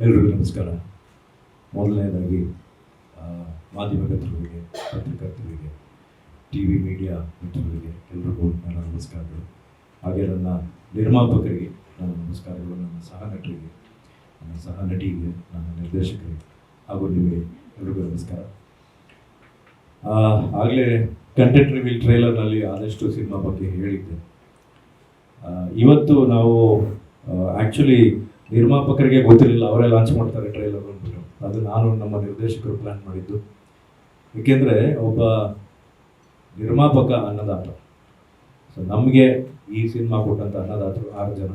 ಎಲ್ರಿಗೂ ನಮಸ್ಕಾರ. ಮೊದಲನೇದಾಗಿ ಆ, ಮಾಧ್ಯಮ ಮಿತ್ರರಿಗೆ ಪತ್ರಕರ್ತರಿಗೆ ಟಿ ವಿ ಮೀಡಿಯಾ ಮಿತ್ರರಿಗೆ ಎಲ್ರಿಗೂ ನನ್ನ ನಮಸ್ಕಾರಗಳು. ಹಾಗೆ ನನ್ನ ನಿರ್ಮಾಪಕರಿಗೆ ನನ್ನ ನಮಸ್ಕಾರಗಳು ನನ್ನ ಸಹ ನಟರಿಗೆ ನನ್ನ ಸಹ ನಟಿಗೆ ನನ್ನ ನಿರ್ದೇಶಕರಿಗೆ ಹಾಗೂ ನಿಮಗೆ ಎಲ್ರಿಗೂ ನಮಸ್ಕಾರ. ಆಗಲೇ ಕಂಟೆಂಟ್ ರಿವೀಲ್ ಟ್ರೈಲರ್ನಲ್ಲಿ ಆದಷ್ಟು ಸಿನಿಮಾ ಬಗ್ಗೆ ಹೇಳಿದ್ದೆ. ಇವತ್ತು ನಾವು ಆ್ಯಕ್ಚುಲಿ ನಿರ್ಮಾಪಕರಿಗೆ ಗೊತ್ತಿರಲಿಲ್ಲ, ಅವರೇ ಲಾಂಚ್ ಮಾಡ್ತಾರೆ ಟ್ರೈಲರ್ ಅಂದ್ಬಿಟ್ಟು. ಅದು ನಾನು ನಮ್ಮ ನಿರ್ದೇಶಕರು ಪ್ಲ್ಯಾನ್ ಮಾಡಿದ್ದು. ಏಕೆಂದರೆ ಒಬ್ಬ ನಿರ್ಮಾಪಕ ಅನ್ನದಾತ. ಸೊ ನಮಗೆ ಈ ಸಿನಿಮಾ ಕೊಟ್ಟಂಥ ಅನ್ನದಾತರು ಆರು ಜನ.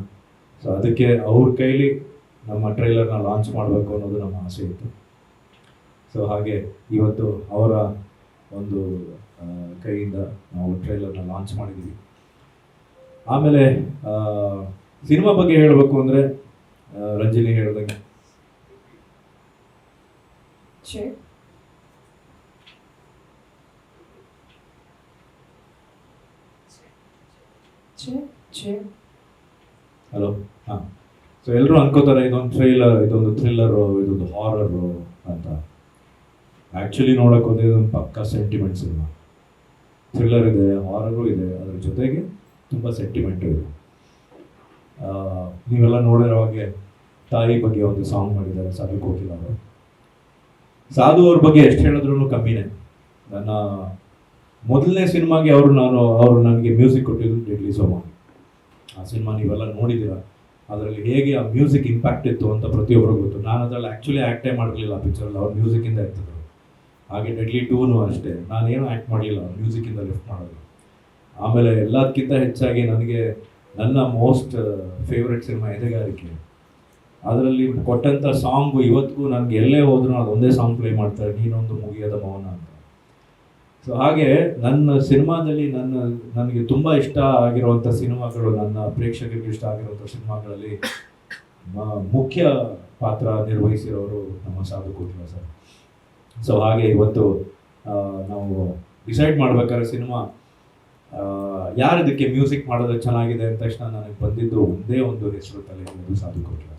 ಸೊ ಅದಕ್ಕೆ ಅವ್ರ ಕೈಲಿ ನಮ್ಮ ಟ್ರೈಲರ್ನ ಲಾಂಚ್ ಮಾಡಬೇಕು ಅನ್ನೋದು ನಮ್ಮ ಆಸೆ ಇತ್ತು. ಸೊ ಹಾಗೆ ಇವತ್ತು ಅವರ ಒಂದು ಕೈಯಿಂದ ನಾವು ಟ್ರೈಲರ್ನ ಲಾಂಚ್ ಮಾಡಿದ್ದೀವಿ. ಆಮೇಲೆ ಸಿನಿಮಾ ಬಗ್ಗೆ ಹೇಳಬೇಕು ಅಂದರೆ ರಂಜಿನಿ ಹೇಳ್ದಂಗೆ. ಹಲೋ ಹಾಂ. ಸೊ ಎಲ್ಲರೂ ಅನ್ಕೋತಾರೆ ಇದೊಂದು ಥ್ರಿಲ್ಲರ್ ಇದೊಂದು ಥ್ರಿಲ್ಲರು ಇದೊಂದು ಹಾರರು ಅಂತ. ಆ್ಯಕ್ಚುಲಿ ನೋಡೋಕೆ ಹೋದ್ರೆ ಇದೊಂದು ಪಕ್ಕ ಸೆಂಟಿಮೆಂಟ್ ಸಿನಿಮಾ. ಥ್ರಿಲ್ಲರ್ ಇದೆ ಹಾರರು ಇದೆ ಅದ್ರ ಜೊತೆಗೆ ತುಂಬ ಸೆಂಟಿಮೆಂಟು ಇದೆ. ನೀವೆಲ್ಲ ನೋಡಿರೋ ಹಾಗೆ ತಾಯಿ ಬಗ್ಗೆ ಒಂದು ಸಾಂಗ್ ಮಾಡಿದ್ದಾರೆ ಸಾಧು ಕೋಕಿಲ ಅವರು. ಸಾಧು ಅವ್ರ ಬಗ್ಗೆ ಎಷ್ಟು ಹೇಳಿದ್ರು ಕಮ್ಮಿನೇ. ನನ್ನ ಮೊದಲನೇ ಸಿನಿಮಾಗೆ ಅವರು ನಾನು, ಅವರು ನನಗೆ ಮ್ಯೂಸಿಕ್ ಕೊಟ್ಟಿದ್ದು ಡೆಡ್ಲಿ ಸೋಮ ಆ ಸಿನಿಮಾ ನೀವೆಲ್ಲ ನೋಡಿದ್ದೀರಾ? ಅದರಲ್ಲಿ ಹೇಗೆ ಆ ಮ್ಯೂಸಿಕ್ ಇಂಪ್ಯಾಕ್ಟ್ ಇತ್ತು ಅಂತ ಪ್ರತಿಯೊಬ್ಬರು ಗೊತ್ತು. ನಾನು ಅದರಲ್ಲಿ ಆ್ಯಕ್ಚುಲಿ ಆ್ಯಕ್ಟೇ ಮಾಡಲಿಲ್ಲ ಆ ಪಿಕ್ಚರಲ್ಲಿ ಅವ್ರು ಮ್ಯೂಸಿಕ್ಕಿಂದ ಇರ್ತದೆ ಹಾಗೆ ಡೆಡ್ಲಿ ಟೂನು ಅಷ್ಟೇ. ನಾನೇನು ಆ್ಯಕ್ಟ್ ಮಾಡಲಿಲ್ಲ ಮ್ಯೂಸಿಕ್ಕಿಂದ ಲಿಫ್ಟ್ ಮಾಡೋದು. ಆಮೇಲೆ ಎಲ್ಲದಕ್ಕಿಂತ ಹೆಚ್ಚಾಗಿ ನನಗೆ ನನ್ನ ಮೋಸ್ಟ್ ಫೇವ್ರೆಟ್ ಸಿನಿಮಾ ಎದೆಗಾರಿಕೆ. ಅದರಲ್ಲಿ ಕೊಟ್ಟಂಥ ಸಾಂಗು ಇವತ್ತಿಗೂ ನನಗೆ ಎಲ್ಲೇ ಹೋದ್ರೂ ಒಂದೇ ಸಾಂಗ್ ಪ್ಲೇ ಮಾಡ್ತಾರೆ, ನೀನೊಂದು ಮುಗಿಯದ ಮೌನ ಅಂತ. ಸೊ ಹಾಗೆ ನನ್ನ ಸಿನಿಮಾದಲ್ಲಿ ನನ್ನ, ನನಗೆ ತುಂಬ ಇಷ್ಟ ಆಗಿರುವಂಥ ಸಿನಿಮಾಗಳು, ನನ್ನ ಪ್ರೇಕ್ಷಕರಿಗೆ ಇಷ್ಟ ಆಗಿರುವಂಥ ಸಿನಿಮಾಗಳಲ್ಲಿ ಮುಖ್ಯ ಪಾತ್ರ ನಿರ್ವಹಿಸಿರೋರು ನಮ್ಮ ಸಾಧು ಕೋಟಿಲ ಸರ್. ಸೊ ಹಾಗೆ ಇವತ್ತು ನಾವು ಡಿಸೈಡ್ ಮಾಡ್ಬೇಕಾದ್ರೆ ಸಿನಿಮಾ ಯಾರು ಇದಕ್ಕೆ ಮ್ಯೂಸಿಕ್ ಮಾಡೋದು ಚೆನ್ನಾಗಿದೆ ಅಂದ ತಕ್ಷಣ ನನಗೆ ಬಂದಿದ್ದು ಒಂದೇ ಒಂದು ಹೆಸರು ತಲೆ ಸಾಧು ಸರ್.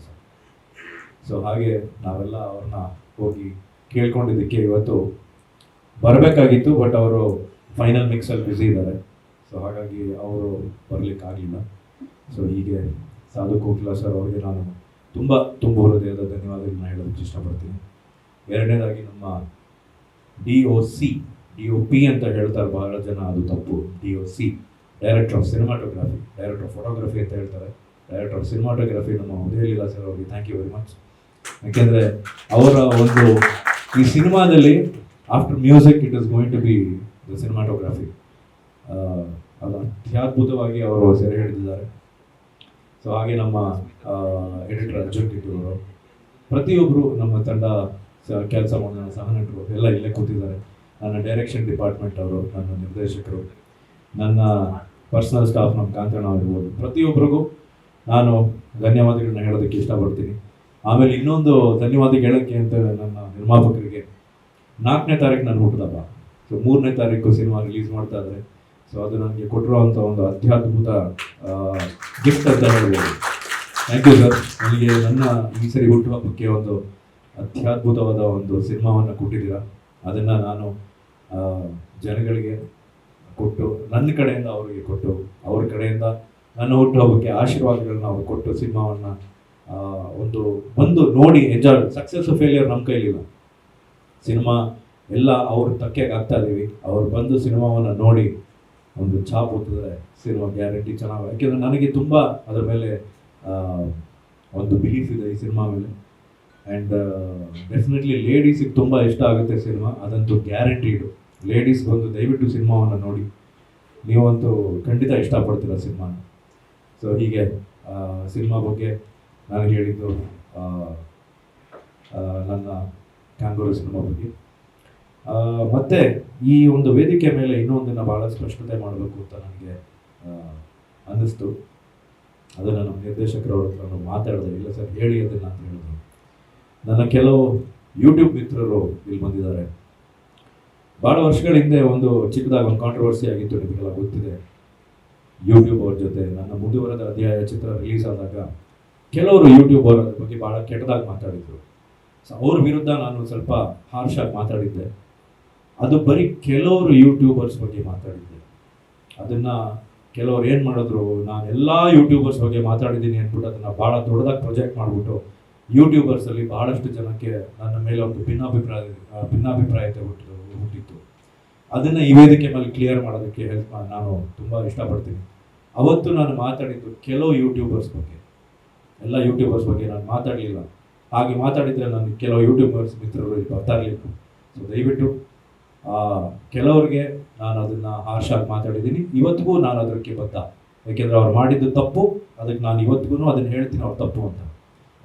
ಸೊ ಹಾಗೆ ನಾವೆಲ್ಲ ಅವ್ರನ್ನ ಹೋಗಿ ಕೇಳ್ಕೊಂಡಿದ್ದಕ್ಕೆ ಇವತ್ತು ಬರಬೇಕಾಗಿತ್ತು ಬಟ್ ಅವರು ಫೈನಲ್ ಮಿಕ್ಸಲ್ಲಿ ಬ್ಯುಸಿ ಇದ್ದಾರೆ. ಸೊ ಹಾಗಾಗಿ ಅವರು ಬರಲಿಕ್ಕಾಗಲಿಲ್ಲ. ಸೊ ಹೀಗೆ ಸಾಧು ಕೋಕಿಲ ಸರ್ ಅವರಿಗೆ ನಾನು ತುಂಬ ತುಂಬ ಹೃದಯದ ಧನ್ಯವಾದಗಳನ್ನ ಹೇಳೋದಕ್ಕೆ ಇಷ್ಟಪಡ್ತೀನಿ. ಎರಡನೇದಾಗಿ ನಮ್ಮ D O C D O P ಅಂತ ಹೇಳ್ತಾರೆ ಬಹಳ ಜನ, ಅದು ತಪ್ಪು. D O C director of cinematography director of photography ಅಂತ ಹೇಳ್ತಾರೆ. ಡೈರೆಕ್ಟರ್ ಆಫ್ ಸಿನಿಮಾಟೋಗ್ರಫಿ ನಮ್ಮ ಉದಯಲೀಲಾ ಸರ್ ಅವರಿಗೆ ಥ್ಯಾಂಕ್ ಯು ವೆರಿ ಮಚ್ ಯಾಕೆಂದರೆ ಅವರ ಒಂದು ಈ ಸಿನಿಮಾದಲ್ಲಿ after music it is going to be the cinematography ಅದು ಅತ್ಯದ್ಭುತವಾಗಿ ಅವರು ಸೆರೆ ಹಿಡಿದಿದ್ದಾರೆ. ಸೊ ಹಾಗೆ ನಮ್ಮ ಎಡಿಟರ್ ಅರ್ಜುನ್ ಅವರು ಪ್ರತಿಯೊಬ್ಬರು ನಮ್ಮ ತಂಡ ಕೆಲಸ ಮಾಡೋಣ ಸಹನಟರು ಎಲ್ಲ ಇಲ್ಲೇ ಕೂತಿದ್ದಾರೆ. ನನ್ನ ಡೈರೆಕ್ಷನ್ ಡಿಪಾರ್ಟ್ಮೆಂಟ್ ಅವರು, ನನ್ನ ನಿರ್ದೇಶಕರು, ನನ್ನ ಪರ್ಸನಲ್ ಸ್ಟಾಫ್ ನಮ್ಮ ಕಾಂತಣ್ಣ ಆಗಿರ್ಬೋದು ಪ್ರತಿಯೊಬ್ಬರಿಗೂ ನಾನು ಧನ್ಯವಾದಗಳನ್ನ ಹೇಳೋದಕ್ಕೆ ಇಷ್ಟಪಡ್ತೀನಿ. ಆಮೇಲೆ ಇನ್ನೊಂದು ಧನ್ಯವಾದ ಹೇಳೋಕ್ಕೆ ಅಂತ ನನ್ನ ನಿರ್ಮಾಪಕರಿಗೆ ನಾಲ್ಕನೇ ತಾರೀಕು ನಾನು ಹುಟ್ಟಿದಪ್ಪ ಸೊ ಮೂರನೇ ತಾರೀಕು ಸಿನಿಮಾ ರಿಲೀಸ್ ಮಾಡ್ತಾ ಇದ್ದಾರೆ ಸೊ ಅದು ನನಗೆ ಕೊಟ್ಟಿರುವಂಥ ಒಂದು ಅತ್ಯದ್ಭುತ ಗಿಫ್ಟ್ ಅಂತ ಹೇಳ್ಬೋದು. ಥ್ಯಾಂಕ್ ಯು ಸರ್ ನನಗೆ ನನ್ನ ಈ ಸರಿ ಹುಟ್ಟುಹಬ್ಬಕ್ಕೆ ಒಂದು ಅತ್ಯದ್ಭುತವಾದ ಒಂದು ಸಿನಿಮಾವನ್ನು ಕೊಟ್ಟಿದ್ದೀರಾ? ಅದನ್ನು ನಾನು ಜನಗಳಿಗೆ ಕೊಟ್ಟು, ನನ್ನ ಕಡೆಯಿಂದ ಅವರಿಗೆ ಕೊಟ್ಟು, ಅವ್ರ ಕಡೆಯಿಂದ ನನ್ನ ಹುಟ್ಟುಹಬ್ಬಕ್ಕೆ ಆಶೀರ್ವಾದಗಳನ್ನ ಅವ್ರು ಕೊಟ್ಟು ಸಿನಿಮಾವನ್ನು ಒಂದು, ಬಂದು ನೋಡಿ ಎಂಜಾಯ್ ಸಕ್ಸಸ್ ಫೇಲಿಯರ್ ನಮ್ಮ ಕೈಲಿಲ್ಲ. ಸಿನಿಮಾ ಎಲ್ಲ ಅವ್ರ ತಕ್ಕೆಗೆ ಆಗ್ತಾ ಇದ್ದೀವಿ ಅವ್ರು ಬಂದು ಸಿನಿಮಾವನ್ನು ನೋಡಿ, ಒಂದು ಛಾಪ್ ಓದ್ತದೆ ಸಿನಿಮಾ ಗ್ಯಾರಂಟಿ ಚೆನ್ನಾಗಿ ಯಾಕೆಂದರೆ ನನಗೆ ತುಂಬ ಅದರ ಮೇಲೆ ಒಂದು ಬಿಲೀಫ್ ಇದೆ ಈ ಸಿನಿಮಾ ಮೇಲೆ. ಆ್ಯಂಡ್ ಡೆಫಿನೆಟ್ಲಿ ಲೇಡೀಸಿಗೆ ತುಂಬ ಇಷ್ಟ ಆಗುತ್ತೆ ಸಿನಿಮಾ. ಅದಂತೂ ಗ್ಯಾರಂಟಿಡು ಲೇಡೀಸ್ ಬಂದು ದಯವಿಟ್ಟು ಸಿನಿಮಾವನ್ನು ನೋಡಿ. ನೀವಂತೂ ಖಂಡಿತ ಇಷ್ಟಪಡ್ತೀರ ಸಿನಿಮಾನ. ಸೊ ಹೀಗೆ ಸಿನಿಮಾ ಬಗ್ಗೆ ನಾನು ಹೇಳಿದ್ದು ನನ್ನ ಕ್ಯಾಂಗೂರು ಸಿನಿಮಾ ಬಗ್ಗೆ. ಮತ್ತೆ ಈ ಒಂದು ವೇದಿಕೆ ಮೇಲೆ ಇನ್ನೊಂದನ್ನು ಭಾಳ ಸ್ಪಷ್ಟತೆ ಮಾಡಬೇಕು ಅಂತ ನನಗೆ ಅನ್ನಿಸ್ತು. ಅದನ್ನು ನಮ್ಮ ನಿರ್ದೇಶಕರವ್ರ ಹತ್ರ ಮಾತಾಡಿದೆ. ಇಲ್ಲ ಸರ್, ಹೇಳಿ ಅದನ್ನು ಅಂತ ಹೇಳಿದ್ರು. ನನ್ನ ಕೆಲವು ಯೂಟ್ಯೂಬ್ ಮಿತ್ರರು ಇಲ್ಲಿ ಬಂದಿದ್ದಾರೆ. ಭಾಳ ವರ್ಷಗಳ ಹಿಂದೆ ಒಂದು ಚಿಕ್ಕದಾಗಿ ಒಂದು ಕಾಂಟ್ರವರ್ಸಿ ಆಗಿತ್ತು ನಿಮಗೆಲ್ಲ ಗೊತ್ತಿದೆ. ಯೂಟ್ಯೂಬ್ ಅವ್ರ ಜೊತೆ ನನ್ನ ಮುಂದುವರೆದ ಅಧ್ಯಾಯ ಚಿತ್ರ ರಿಲೀಸ್ ಆದಾಗ ಕೆಲವರು ಯೂಟ್ಯೂಬರ್ ಅದ್ರ ಬಗ್ಗೆ ಭಾಳ ಕೆಟ್ಟದಾಗಿ ಮಾತಾಡಿದರು. ಸೊ ಅವ್ರ ವಿರುದ್ಧ ನಾನು ಸ್ವಲ್ಪ ಹಾರ್ಶ್ ಆಗಿ ಮಾತಾಡಿದ್ದೆ. ಅದು ಬರೀ ಕೆಲವರು ಯೂಟ್ಯೂಬರ್ಸ್ ಬಗ್ಗೆ ಮಾತಾಡಿದ್ದೆ. ಅದನ್ನ ಕೆಲವ್ರು ಏನು ಮಾಡಿದ್ರು, ನಾನು ಎಲ್ಲ ಯೂಟ್ಯೂಬರ್ಸ್ ಬಗ್ಗೆ ಮಾತಾಡಿದ್ದೀನಿ ಅಂದ್ಬಿಟ್ಟು ಅದನ್ನ ಭಾಳ ದೊಡ್ಡದಾಗಿ ಪ್ರೊಜೆಕ್ಟ್ ಮಾಡಿಬಿಟ್ಟು ಯೂಟ್ಯೂಬರ್ಸಲ್ಲಿ ಬಹಳಷ್ಟು ಜನಕ್ಕೆ ನನ್ನ ಮೇಲೆ ಒಂದು ಭಿನ್ನಾಭಿಪ್ರಾಯ ಭಿನ್ನಾಭಿಪ್ರಾಯ ಹುಟ್ಟಿತು ಹುಟ್ಟಿತ್ತು. ಅದನ್ನ ಈ ವೇದಿಕೆ ಮೇಲೆ ಕ್ಲಿಯರ್ ಮಾಡೋದಕ್ಕೆ ಹೆಲ್ಪ್ ನಾನು ತುಂಬ ಇಷ್ಟಪಡ್ತೀನಿ. ಅವತ್ತು ನಾನು ಮಾತಾಡಿದ್ದು ಕೆಲವು ಯೂಟ್ಯೂಬರ್ಸ್ ಬಗ್ಗೆ. ಎಲ್ಲ ಯೂಟ್ಯೂಬರ್ಸ್ ಬಗ್ಗೆ ನಾನು ಮಾತಾಡಲಿಲ್ಲ. ಹಾಗೆ ಮಾತಾಡಿದರೆ ನಾನು ಕೆಲವು ಯೂಟ್ಯೂಬರ್ಸ್ ಮಿತ್ರರು ಇಲ್ಲಿ ಸೊ ದಯವಿಟ್ಟು ಕೆಲವರಿಗೆ ನಾನು ಅದನ್ನು ಹಾರ್ಶಾಗಿ ಮಾತಾಡಿದ್ದೀನಿ. ಇವತ್ತಿಗೂ ನಾನು ಅದಕ್ಕೆ ಬದ್ಧ. ಯಾಕೆಂದರೆ ಅವ್ರು ಮಾಡಿದ್ದು ತಪ್ಪು. ಅದಕ್ಕೆ ನಾನು ಇವತ್ತಿಗೂ ಅದನ್ನು ಹೇಳ್ತೀನಿ, ಅವ್ರು ತಪ್ಪು ಅಂತ.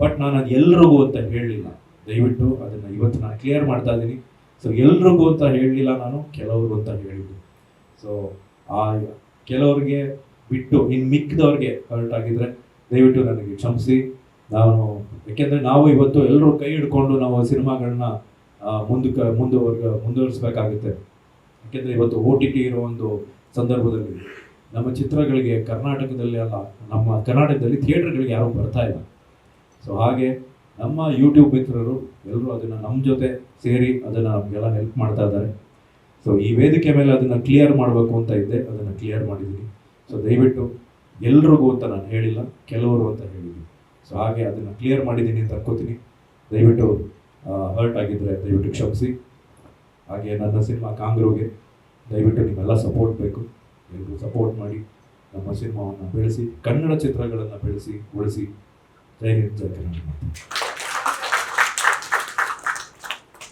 ಬಟ್ ನಾನು ಅದು ಎಲ್ರಿಗೂ ಅಂತ ಹೇಳಲಿಲ್ಲ. ದಯವಿಟ್ಟು ಅದನ್ನು ಇವತ್ತು ನಾನು ಕ್ಲಿಯರ್ ಮಾಡ್ತಾ ಇದ್ದೀನಿ. ಸೊ ಎಲ್ರಿಗೂ ಅಂತ ಹೇಳಲಿಲ್ಲ ನಾನು, ಕೆಲವ್ರಿಗೂ ಅಂತ ಹೇಳಿದ್ದು. ಸೊ ಆ, ಕೆಲವ್ರಿಗೆ ಬಿಟ್ಟು ಇನ್ನು ಮಿಕ್ಕಿದವ್ರಿಗೆ ಹರ್ಟ್ ಆಗಿದ್ರೆ ದಯವಿಟ್ಟು ನನಗೆ ಕ್ಷಮಿಸಿ. ನಾನು, ಯಾಕೆಂದ್ರೆ ನಾವು ಇವತ್ತು ಎಲ್ಲರೂ ಕೈ ಹಿಡ್ಕೊಂಡು ನಾವು ಸಿನಿಮಾಗಳನ್ನ ಮುಂದಕ್ಕೆ, ಮುಂದುವರ್ಗ, ಮುಂದುವರಿಸಬೇಕಾಗುತ್ತೆ. ಯಾಕೆಂದ್ರೆ ಇವತ್ತು ಓ ಟಿ ಟಿ ಇರೋ ಒಂದು ಸಂದರ್ಭದಲ್ಲಿ ನಮ್ಮ ಚಿತ್ರಗಳಿಗೆ ಕರ್ನಾಟಕದಲ್ಲಿ ಅಲ್ಲ, ನಮ್ಮ ಕರ್ನಾಟಕದಲ್ಲಿ ಥಿಯೇಟರ್ಗಳಿಗೆ ಯಾರೂ ಬರ್ತಾ ಇಲ್ಲ. ಸೊ ಹಾಗೆ ನಮ್ಮ ಯೂಟ್ಯೂಬ್ ಮಿತ್ರರು ಎಲ್ಲರೂ ಅದನ್ನು ನಮ್ಮ ಜೊತೆ ಸೇರಿ ಅದನ್ನು ನಮಗೆಲ್ಲ ಹೆಲ್ಪ್ ಮಾಡ್ತಾ ಇದ್ದಾರೆ. ಸೊ ಈ ವೇದಿಕೆ ಮೇಲೆ ಅದನ್ನು ಕ್ಲಿಯರ್ ಮಾಡಬೇಕು ಅಂತ ಇದ್ದೆ. ಅದನ್ನು ಕ್ಲಿಯರ್ ಮಾಡಿದ್ದೀನಿ. ಸೊ ದಯವಿಟ್ಟು ಎಲ್ರಿಗೂ ಅಂತ ನಾನು ಹೇಳಿಲ್ಲ, ಕೆಲವರು ಅಂತ ಹೇಳಿದ್ದೀನಿ. ಸೊ ಹಾಗೆ ಅದನ್ನು ಕ್ಲಿಯರ್ ಮಾಡಿದ್ದೀನಿ ಅಂತ ಅನ್ಕೋತೀನಿ. ದಯವಿಟ್ಟು ಹರ್ಟ್ ಆಗಿದ್ದರೆ ದಯವಿಟ್ಟು ಕ್ಷಮಿಸಿ. ಹಾಗೆ ನನ್ನ ಸಿನಿಮಾ ಕಾಂಗ್ರೋಗೆ ದಯವಿಟ್ಟು ನಿಮ್ಮೆಲ್ಲ ಸಪೋರ್ಟ್ ಬೇಕು. ಎಲ್ಲರೂ ಸಪೋರ್ಟ್ ಮಾಡಿ ನಮ್ಮ ಸಿನಿಮಾವನ್ನು ಬೆಳೆಸಿ, ಕನ್ನಡ ಚಿತ್ರಗಳನ್ನು ಬೆಳೆಸಿ, ಉಳಿಸಿ. ಜೈ ಹಿಂದ್, ಜೈ ಕರ್ನಾಟಕ.